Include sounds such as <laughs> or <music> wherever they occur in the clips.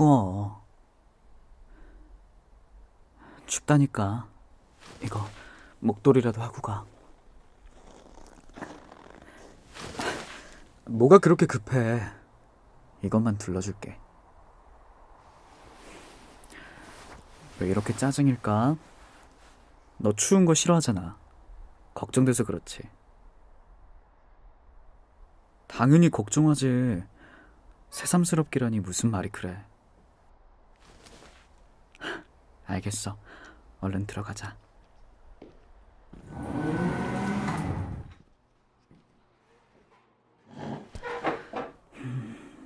추워. 춥다니까. 이거 목도리라도 하고 가. 뭐가 그렇게 급해? 이것만 둘러줄게. 왜 이렇게 짜증일까? 너 추운 거 싫어하잖아. 걱정돼서 그렇지. 당연히 걱정하지. 새삼스럽기라니 무슨 말이 그래. 알겠어. 얼른 들어가자.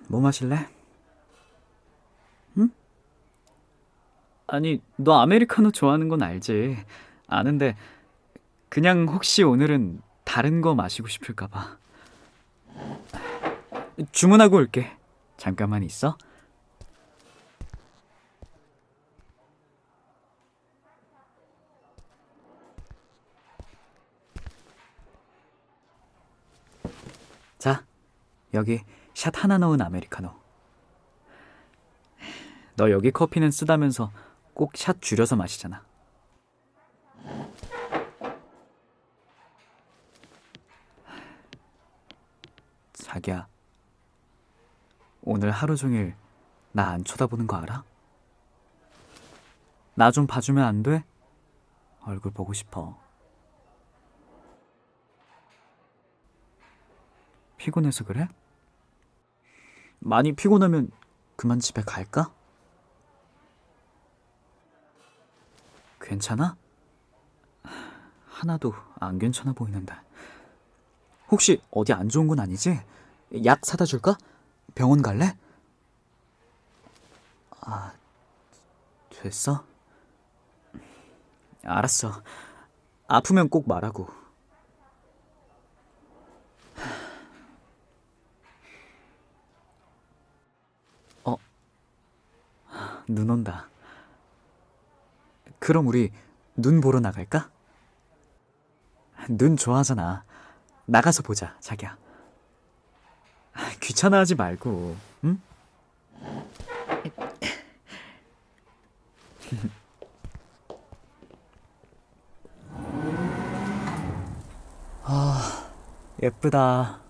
뭐 마실래? 응? 아니, 너 아메리카노 좋아하는 건 알지. 아는데 그냥 혹시 오늘은 다른 거 마시고 싶을까 봐. 주문하고 올게. 잠깐만 있어. 자, 여기 샷 하나 넣은 아메리카노. 너 여기 커피는 쓰다면서 꼭 샷 줄여서 마시잖아. 자기야, 오늘 하루 종일 나 안 쳐다보는 거 알아? 나 좀 봐주면 안 돼? 얼굴 보고 싶어. 피곤해서 그래? 많이 피곤하면 그만 집에 갈까? 괜찮아? 하나도 안 괜찮아 보이는데. 혹시 어디 안 좋은 건 아니지? 약 사다 줄까? 병원 갈래? 아, 됐어? 알았어. 아프면 꼭 말하고. 어, 눈 온다. 그럼 우리 눈 보러 나갈까? 눈 좋아하잖아. 나가서 보자, 자기야. 귀찮아하지 말고, 응? <laughs> 아, 예쁘다.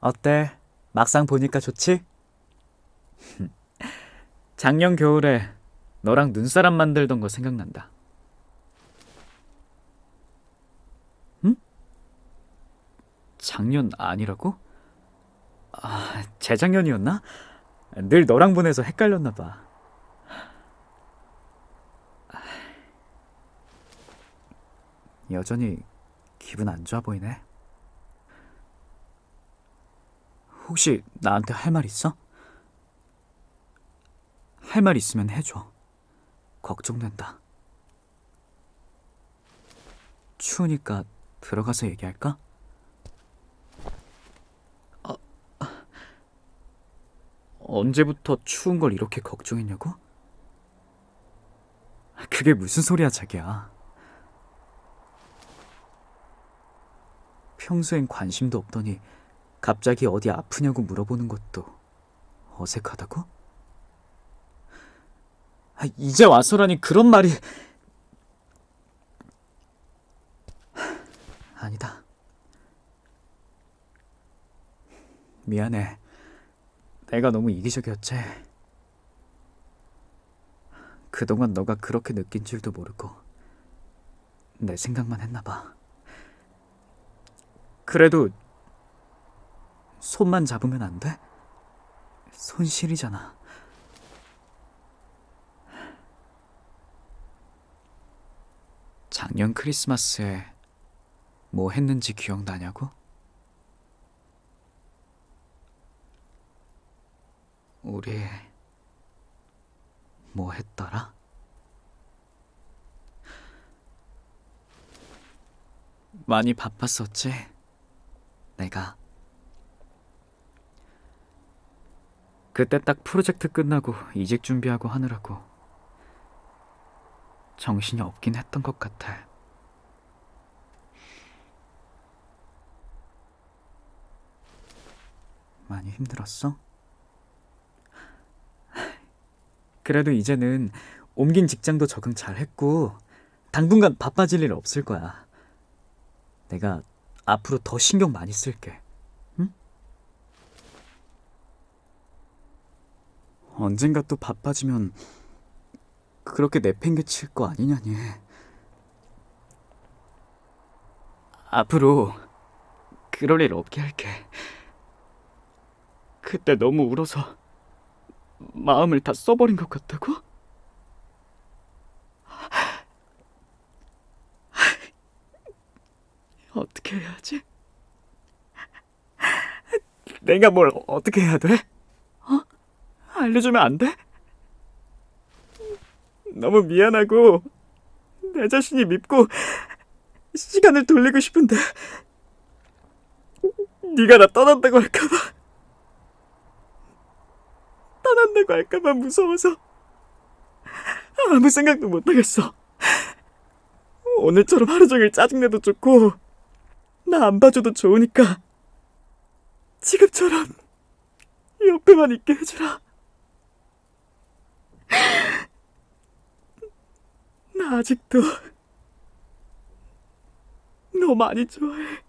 어때? 막상 보니까 좋지? <laughs> 작년 겨울에 너랑 눈사람 만들던 거 생각난다. 작년 아니라고? 아, 재작년이었나? 늘 너랑 보내서 헷갈렸나 봐. 여전히 기분 안 좋아 보이네. 혹시 나한테 할 말 있어? 할 말 있으면 해줘. 걱정된다. 추우니까 들어가서 얘기할까? 언제부터 추운 걸 이렇게 걱정했냐고? 그게 무슨 소리야, 자기야. 평소엔 관심도 없더니 갑자기 어디 아프냐고 물어보는 것도 어색하다고? 아, 이제 와서라니 그런 말이 아니다. 미안해. 내가 너무 이기적이었지. 그동안 너가 그렇게 느낀 줄도 모르고 내 생각만 했나 봐. 그래도 손만 잡으면 안 돼? 손 시리잖아. 작년 크리스마스에 뭐 했는지 기억나냐고? 우리 뭐 했더라? 많이 바빴었지? 내가 그때 딱 프로젝트 끝나고 이직 준비하고 하느라고 정신이 없긴 했던 것 같아. 많이 힘들었어? 그래도 이제는 옮긴 직장도 적응 잘 했고, 당분간 바빠질 일 없을 거야. 내가 앞으로 더 신경 많이 쓸게. 응? 언젠가 또 바빠지면 그렇게 내팽개칠 거 아니냐니. 앞으로 그럴 일 없게 할게. 그때 너무 울어서 마음을 다 써버린 것 같다고? 어떻게 해야지? 내가 뭘 어떻게 해야 돼? 어? 알려주면 안 돼? 너무 미안하고 내 자신이 밉고 시간을 돌리고 싶은데 네가 나 떠난다고 할까봐 떠난다고 할까봐 무서워서 아무 생각도 못하겠어. 오늘처럼 하루 종일 짜증내도 좋고 나 안 봐줘도 좋으니까 지금처럼 옆에만 있게 해주라 나 아직도 <laughs> 너 많이 좋아해